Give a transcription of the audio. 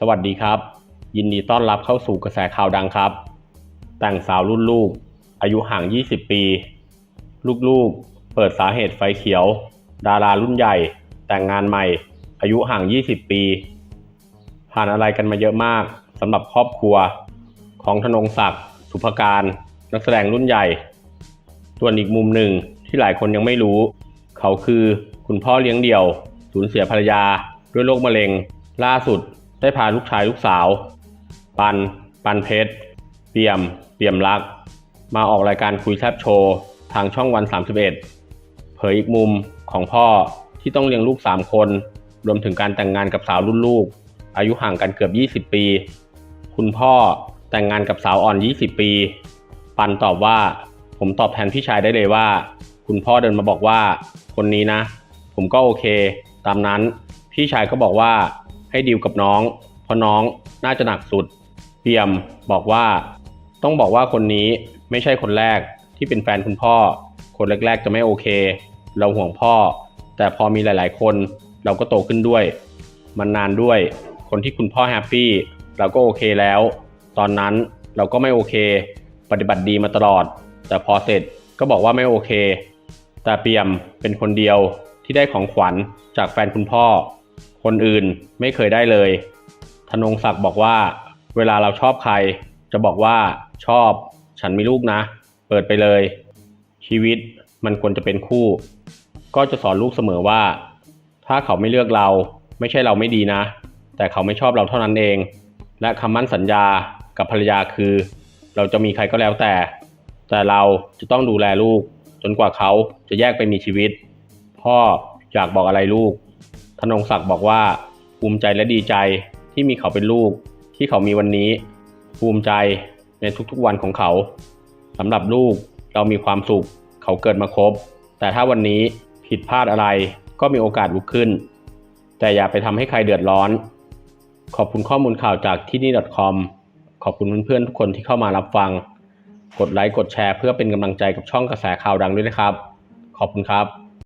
สวัสดีครับ ยินดีต้อนรับเข้าสู่กระแสข่าวดังครับ แต่งสาวรุ่นลูก อายุห่าง 20 ปี ลูกๆ เปิดสาเหตุไฟเขียว ดารารุ่นใหญ่ แต่งงานใหม่ อายุห่าง 20 ปี ผ่านอะไรกันมาเยอะมากสำหรับครอบครัว ของธนงศักดิ์สุภการ นักแสดงรุ่นใหญ่ ส่วนอีกมุมหนึ่งที่หลายคนยังไม่รู้ เขาคือคุณพ่อเลี้ยงเดี่ยว สูญเสียภรรยาด้วยโรคมะเร็ง ล่าสุด ได้พาลูกชายลูกสาว ปัน ปันเพชร เปี่ยม เปี่ยมรัก มาออกรายการคุยแซบโชว์ ทางช่องวัน 31 เผยอีกมุมของพ่อที่ต้องเลี้ยงลูก 3 คน รวมถึงการแต่งงานกับสาวรุ่นลูก อายุห่างกันเกือบ 20 ปี คุณพ่อแต่งงานกับสาวอ่อน 20 ปี ปันตอบว่า ผมตอบแทนพี่ชายได้เลยว่า คุณพ่อเดินมาบอกว่า คนนี้นะ ผมก็โอเค ตามนั้น พี่ชายก็บอกว่า ให้ดีลกับน้อง เพราะน้องน่าจะหนักสุด เปียมบอกว่า ต้องบอกว่าคนนี้ไม่ใช่คนแรกที่เป็นแฟนคุณพ่อ คนแรกๆจะไม่โอเค เราห่วงพ่อ แต่พอมีหลายๆ คนเราก็โตขึ้นด้วย มันนานด้วย คนที่คุณพ่อแฮปปี้เราก็โอเคแล้ว ตอนนั้นเราก็ไม่โอเค ปฏิบัติดีมาตลอด แต่พอเสร็จก็บอกว่าไม่โอเค แต่เปียมเป็นคนเดียวที่ได้ของขวัญจากแฟนคุณพ่อ คนอื่นไม่เคยได้เลย ธนงศักดิ์บอกว่า เวลาเราชอบใคร จะบอกว่าชอบ ฉันมีลูกนะ เปิดไปเลย ชีวิตมันควรจะเป็นคู่ ก็จะสอนลูกเสมอว่า ถ้าเขาไม่เลือกเรา ไม่ใช่เราไม่ดีนะ แต่เขาไม่ชอบเราเท่านั้นเอง และคำมั่นสัญญากับภรรยาคือ เราจะมีใครก็แล้วแต่ แต่เราจะต้องดูแลลูก จนกว่าเขาจะแยกไปมีชีวิต พ่ออยากบอกอะไรลูก นงศักดิ์บอกว่า ภูมิใจและดีใจที่มีเขาเป็นลูก ที่เขามีวันนี้ ภูมิใจในทุกๆวันของเขาสำหรับลูกเรามีความสุข เขาเกิดมาครบ แต่ถ้าวันนี้ผิดพลาดอะไรก็มีโอกาสลุกขึ้น แต่อย่าไปทำให้ใครเดือดร้อน ขอบคุณข้อมูลข่าวจากที่นี่ .com ขอบคุณเพื่อนๆทุกคนที่เข้ามารับฟัง กดไลค์กดแชร์เพื่อเป็นกำลังใจกับช่องกระแสข่าวดังด้วยนะครับ ขอบคุณครับ